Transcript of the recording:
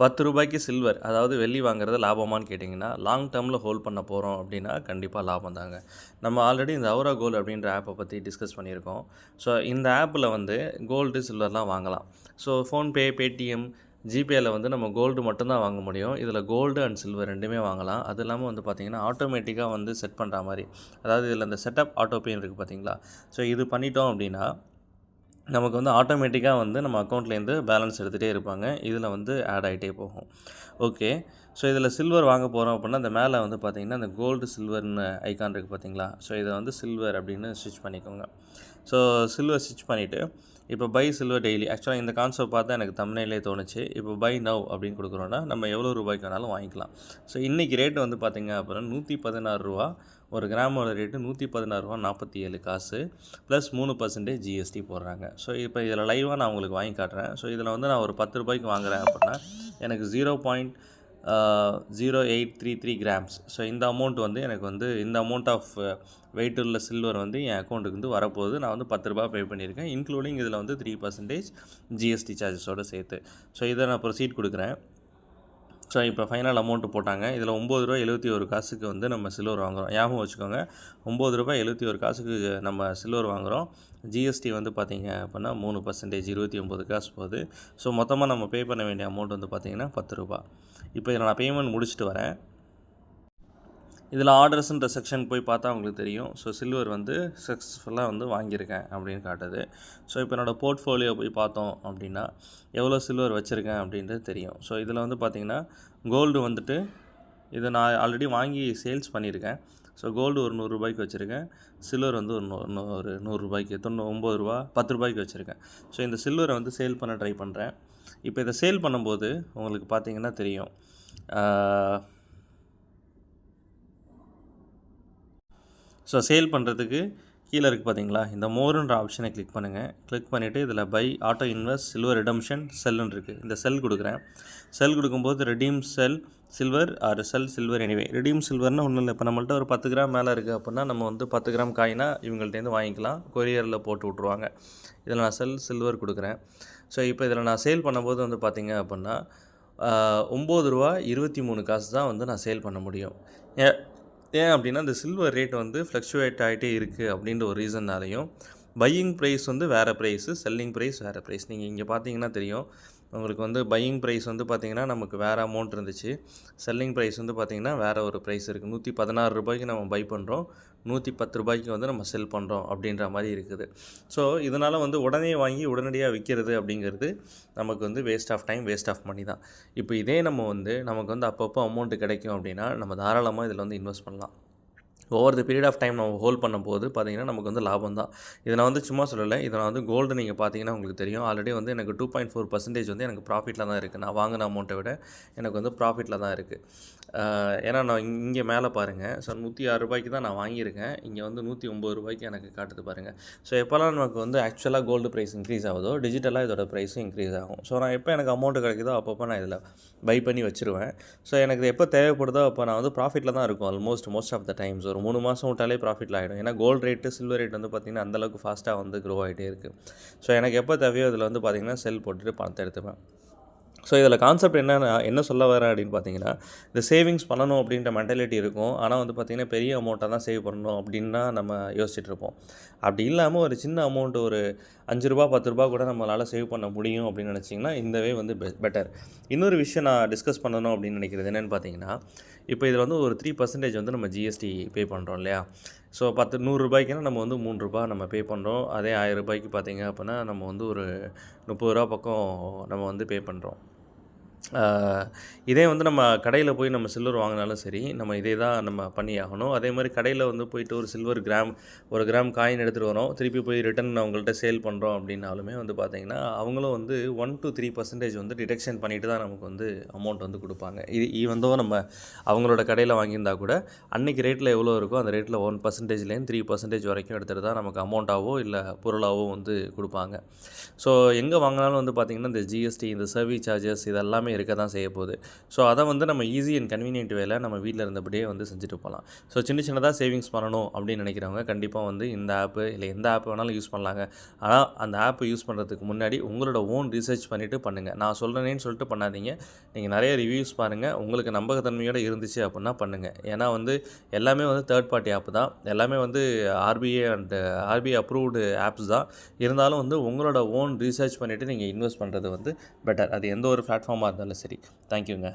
பத்து ரூபாய்க்கு சில்வர் அதாவது வெள்ளி வாங்குறது லாபமான்னு கேட்டிங்கன்னா லாங் டேர்மில் ஹோல்ட் பண்ண போகிறோம் அப்படின்னா கண்டிப்பாக லாபம் தாங்க. நம்ம ஆல்ரெடி இந்த அவுரா கோல்டு அப்படின்ற ஆப்பை பற்றி டிஸ்கஸ் பண்ணியிருக்கோம். ஸோ இந்த ஆப்பில் வந்து கோல்டு சில்வர்லாம் வாங்கலாம். ஸோ ஃபோன்பே பேடிஎம் ஜிபேயில் வந்து நம்ம கோல்டு மட்டும்தான் வாங்க முடியும். இதில் கோல்டு அண்ட் சில்வர் ரெண்டுமே வாங்கலாம். அது இல்லாமல் வந்து பார்த்திங்கன்னா ஆட்டோமேட்டிக்காக வந்து செட் பண்ணுற மாதிரி அதாவது இதில் இந்த செட்டப் ஆட்டோபேன்னு இருக்குது பார்த்தீங்களா ஸோ இது பண்ணிட்டோம் அப்படின்னா நமக்கு வந்து ஆட்டோமேட்டிக்காக வந்து நம்ம அக்கௌண்ட்லேருந்து பேலன்ஸ் எடுத்துகிட்டே இருப்பாங்க. இதில் வந்து ஆட் ஆகிட்டே போகும். ஓகே ஸோ இதில் சில்வர் வாங்க போகிறோம் அப்படின்னா அந்த மேலே வந்து பார்த்திங்கன்னா அந்த கோல்டு சில்வர்னு ஐக்கான் இருக்குது பார்த்தீங்களா ஸோ இதை வந்து சில்வர் அப்படின்னு ஸ்டிச் பண்ணிக்கோங்க. ஸோ சில்வர் ஸ்டிச் பண்ணிவிட்டு இப்போ பை சில்வர் டெய்லி ஆக்சுவலாக இந்த கான்செப்ட் பார்த்தா எனக்கு தமிழ்நிலே தோணுச்சு. இப்போ பை நவ் அப்படின்னு கொடுக்குறோன்னா நம்ம எவ்வளோ ரூபாய்க்கு வேணாலும் வாங்கிக்கலாம். ஸோ இன்றைக்கி ரேட்டு வந்து பார்த்திங்க அப்புறம் நூற்றி பதினாறு ரூபா. ஒரு கிராமோட ரேட்டு நூற்றி பதினாறு ரூபா நாற்பத்தி ஏழு காசு. ப்ளஸ் மூணு பர்சன்டேஜ் ஜிஎஸ்டி போடுறாங்க. ஸோ இப்போ இதில் லைவாக நான் உங்களுக்கு வாங்கி காட்டுறேன். ஸோ இதில் வந்து நான் ஒரு பத்து ரூபாய்க்கு வாங்குறேன் அப்படின்னா எனக்கு zero point zero eight three three grams so இந்த அமௌண்ட் வந்து எனக்கு வந்து இந்த அமௌண்ட் ஆஃப் வெயிட் உள்ள சில்வர் வந்து என் அக்கௌண்ட்டுக்கு வந்து வரப்போகுது. நான் வந்து பத்து ரூபா பே பண்ணியிருக்கேன். இன்க்ளூடிங் இதில் வந்து த்ரீ பர்சன்டேஜ் ஜிஎஸ்டி சார்ஜஸோடு சேர்த்து. ஸோ இதை நான் ப்ரொசீட் கொடுக்குறேன். ஸோ இப்போ ஃபைனல் அமௌண்ட்டு போட்டாங்க. இதில் ஒம்பது ரூபா எழுபத்தி ஒரு காசுக்கு வந்து நம்ம சில்வர் வாங்குகிறோம் ஞாபகம் வச்சுக்கோங்க. ஒம்பது ரூபாய் எழுபத்தி ஒரு காசுக்கு நம்ம சில்வர் வாங்குகிறோம் ஜிஎஸ்டி வந்து பார்த்திங்க அப்படின்னா மூணு பர்சன்டேஜ் இருபத்தி ஒம்பது காசு போகுது. ஸோ மொத்தமாக நம்ம பே பண்ண வேண்டிய அமௌண்ட் வந்து பார்த்திங்கன்னா பத்து ரூபா இப்போ இதில் நான் பேமெண்ட் முடிச்சுட்டு வரேன். இதில் ஆர்டர்ஸ்ன்ற செக்ஷன் போய் பார்த்தா உங்களுக்கு தெரியும். ஸோ சில்வர் வந்து சக்ஸஸ்ஃபுல்லாக வந்து வாங்கியிருக்கேன் அப்படின்னு காட்டுது. ஸோ இப்போ என்னோடய போர்ட்ஃபோலியோ போய் பார்த்தோம் அப்படின்னா எவ்வளோ சில்வர் வச்சுருக்கேன் அப்படின்றது தெரியும். ஸோ இதில் வந்து பார்த்திங்கன்னா கோல்டு வந்துட்டு இதை நான் ஆல்ரெடி வாங்கி சேல்ஸ் பண்ணியிருக்கேன். ஸோ கோல்டு ஒரு நூறுரூபாய்க்கு வச்சுருக்கேன். சில்வர் வந்து ஒரு நூறு நூ- ஒரு நூறுரூபாய்க்கு தொண்ணூ ஒம்பது ரூபா பத்து ரூபாய்க்கு வச்சுருக்கேன். ஸோ இந்த சில்வரை வந்து சேல் பண்ண ட்ரை பண்ணுறேன். இப்போ இதை சேல் பண்ணும்போது உங்களுக்கு பார்த்தீங்கன்னா தெரியும். ஸோ சேல் பண்ணுறதுக்கு கீழே இருக்குது பார்த்தீங்களா இந்த மோருன்ற ஆப்ஷனை கிளிக் பண்ணுங்கள் கிளிக் பண்ணிவிட்டு இதில் buy auto invest silver redemption செல்லுன்னு இருக்குது இந்த செல் கொடுக்குறேன். செல் கொடுக்கும்போது redeem sell silver or sell silver anyway redeem சில்வர்னு ஒன்றும் இல்லை. இப்போ நம்மள்ட்ட ஒரு பத்து கிராம் மேலே இருக்குது அப்படின்னா நம்ம வந்து பத்து கிராம் காயினா இவங்கள்ட்டேருந்து வாங்கிக்கலாம். கொரியரில் போட்டு விட்ருவாங்க இதில் நான் செல் சில்வர் கொடுக்குறேன். ஸோ இப்போ இதில் நான் சேல் பண்ணும்போது வந்து பார்த்திங்க அப்படின்னா ஒம்பது ரூபா இருபத்தி மூணு காசு தான் வந்து நான் சேல் பண்ண முடியும். ஏன் அப்படின்னா இந்த சில்வர் ரேட் வந்து ஃப்ளக்சுவேட் ஆகிட்டே இருக்குது அப்படின்ற ஒரு ரீசன்னாலையும் பையிங் ப்ரைஸ் வந்து வேறு ப்ரைஸு செல்லிங் ப்ரைஸ் வேறு ப்ரைஸ் நீங்கள் இங்கே பார்த்தீங்கன்னா தெரியும் உங்களுக்கு வந்து பையிங் ப்ரைஸ் வந்து பார்த்தீங்கன்னா நமக்கு வேறு அமௌண்ட் இருந்துச்சு. செல்லிங் ப்ரைஸ் வந்து பார்த்தீங்கன்னா வேறு ஒரு ப்ரைஸ் இருக்குது நூற்றி பதினாறு ரூபாய்க்கு நம்ம பை பண்ணுறோம் நூற்றி பத்து ரூபாய்க்கு வந்து நம்ம செல் பண்ணுறோம் அப்படின்ற மாதிரி இருக்குது. ஸோ இதனால் வந்து உடனே வாங்கி உடனடியாக விற்கிறது அப்படிங்கிறது நமக்கு வந்து waste of time waste of money தான். இப்போ இதே நம்ம வந்து நமக்கு வந்து அப்பப்போ அமௌண்ட்டு கிடைக்கும் அப்படின்னா நம்ம தாராளமாக இதில் வந்து இன்வெஸ்ட் பண்ணலாம். Over the period of time நம்ம ஹோல்ட் பண்ணும்போது பார்த்தீங்கன்னா நமக்கு வந்து லாபம் தான் இதை நான் வந்து சும்மா சொல்லலை. இதை நான் வந்து கோல்டு நீங்கள் பார்த்தீங்கன்னா உங்களுக்கு தெரியும். ஆல்ரெடி வந்து எனக்கு டூ பாயிண்ட் ஃபோர் பர்சன்டேஜ் வந்து எனக்கு ப்ராஃபிட்டில் தான் இருக்குது நான் வாங்கின அமௌண்ட்டை விட எனக்கு வந்து ப்ராஃபிட்டில் தான் இருக்குது ஏன்னா நான் இங்கே மேலே பாருங்கள் ஸோ நூற்றி ஆறு ரூபாய்க்கு தான் நான் வாங்கியிருக்கேன். இங்கே வந்து நூற்றி ஒம்பது ரூபாய்க்கு எனக்கு காட்டுது பாருங்கள் ஸோ எப்போல்லாம் நமக்கு வந்து ஆக்சுவலாக கோல்டு ப்ரைஸ் இன்க்ரீஸ் ஆகுதோ டிஜிட்டலாக இதோட ப்ரைஸும் இன்க்ரீஸ் ஆகும். ஸோ நான் எப்போ எனக்கு அமௌண்ட் கிடைக்குதோ அப்பப்போ நான் இதில் பை பண்ணி வச்சுருவேன். ஸோ எனக்கு எப்போ தேவைப்படுதோ அப்போ நான் வந்து ப்ராஃபிட்டில் தான் இருக்கும். Almost most of the times ஒரு மூணு மாதம் விட்டாலே ப்ராஃபிட்டில் ஆகிடும் ஏன்னா கோல்டு ரேட்டு சில்வர் ரேட் வந்து பார்த்திங்கன்னா அந்தளவுக்கு ஃபாஸ்ட்டாக வந்து க்ரோ ஆகிட்டே இருக்குது ஸோ எனக்கு எப்போ தேவையோ இதில் வந்து பார்த்திங்கன்னா செல் போட்டுட்டு பணத்தை எடுத்துப்பேன். ஸோ இதில் கான்செப்ட் என்ன என்ன சொல்ல வரேன் அப்படின்னு பார்த்தீங்கன்னா இந்த சேவிங்ஸ் பண்ணணும் அப்படின்ற மென்டாலிட்டி இருக்கும். ஆனால் வந்து பார்த்திங்கன்னா பெரிய அமௌண்ட்டாக தான் சேவ் பண்ணணும் அப்படின்னா நம்ம யோசிச்சுட்டு இருப்போம். அப்படி இல்லாமல் ஒரு சின்ன அமௌண்ட் ஒரு அஞ்சு ரூபா பத்து ரூபா கூட நம்மளால் சேவ் பண்ண முடியும் அப்படின்னு நினச்சிங்கன்னா இந்த வே வந்து பெட்டர் இன்னொரு விஷயம் நான் டிஸ்கஸ் பண்ணணும் அப்படின்னு நினைக்கிறது என்னென்னு பார்த்தீங்கன்னா இப்போ இதில் வந்து ஒரு த்ரீ பர்சன்டேஜ் வந்து நம்ம ஜிஎஸ்டி பே பண்ணுறோம் இல்லையா? ஸோ பத்து நூறுரூபாய்க்குன்னா நம்ம வந்து மூணு ரூபா நம்ம பே பண்ணுறோம் அதே ஆயிரம் ரூபாய்க்கு பார்த்தீங்க அப்படின்னா நம்ம வந்து ஒரு முப்பது ரூபா பக்கம் நம்ம வந்து பே பண்ணுறோம் இதே வந்து நம்ம கடையில் போய் நம்ம சில்வர் வாங்கினாலும் சரி நம்ம இதே தான் நம்ம பண்ணி ஆகணும். அதே மாதிரி கடையில் வந்து போயிட்டு ஒரு சில்வர் கிராம் ஒரு கிராம் காயின் எடுத்துகிட்டு வரோம். திருப்பி போய் ரிட்டன் அவங்கள்ட்ட சேல் பண்ணுறோம் அப்படின்னாலுமே வந்து பார்த்திங்கன்னா அவங்களும் வந்து ஒன் டு த்ரீ பர்சன்டேஜ் வந்து டிடெக்ஷன் பண்ணிட்டு தான் நமக்கு வந்து அமௌண்ட் வந்து கொடுப்பாங்க. இது ஈவந்தோ நம்ம அவங்களோட கடையில் வாங்கியிருந்தா கூட அன்றைக்கி ரேட்டில் எவ்வளோ இருக்கோ அந்த ரேட்டில் ஒன் பர்சன்டேஜ்லேருந்து த்ரீ பர்சன்டேஜ் வரைக்கும் எடுத்துகிட்டு தான் நமக்கு அமௌண்ட்டாவோ இல்லை பொருளாகவோ வந்து கொடுப்பாங்க. ஸோ எங்கே வாங்கினாலும் வந்து பார்த்திங்கன்னா இந்த ஜிஎஸ்டி இந்த சர்வீஸ் சார்ஜஸ் இதெல்லாமே எல்லாமே இருக்க தான் செய்ய போகுது. ஸோ அதை வந்து நம்ம ஈஸி அண்ட் கன்வீனியன்ட் வேலை நம்ம வீட்டில் இருந்தபடியே வந்து செஞ்சுட்டு போகலாம். ஸோ சின்ன சின்னதாக சேவிங்ஸ் பண்ணணும் அப்படின்னு நினைக்கிறவங்க கண்டிப்பாக வந்து இந்த ஆப்பு இல்லை எந்த ஆப் வேணாலும் யூஸ் பண்ணலாங்க. ஆனால் அந்த ஆப்பை யூஸ் பண்ணுறதுக்கு முன்னாடி உங்களோட ஓன் ரிசர்ச் பண்ணிவிட்டு பண்ணுங்கள் நான் சொல்கிறேனேன்னு சொல்லிட்டு பண்ணாதீங்க. நீங்கள் நிறைய ரிவ்யூஸ் பாருங்கள் உங்களுக்கு நம்பகத்தன்மையோடு இருந்துச்சு அப்படின்னா பண்ணுங்கள் ஏன்னா வந்து எல்லாமே வந்து தேர்ட் பார்ட்டி ஆப் தான். எல்லாமே வந்து RBI and RBI approved apps தான். இருந்தாலும் வந்து உங்களோட ஓன் ரீசர்ச் பண்ணிவிட்டு நீங்கள் இன்வெஸ்ட் பண்ணுறது வந்து பெட்டர் அது எந்த ஒரு பிளாட்ஃபார்மாக இருந்தாலும் சரி. தேங்க்யூங்க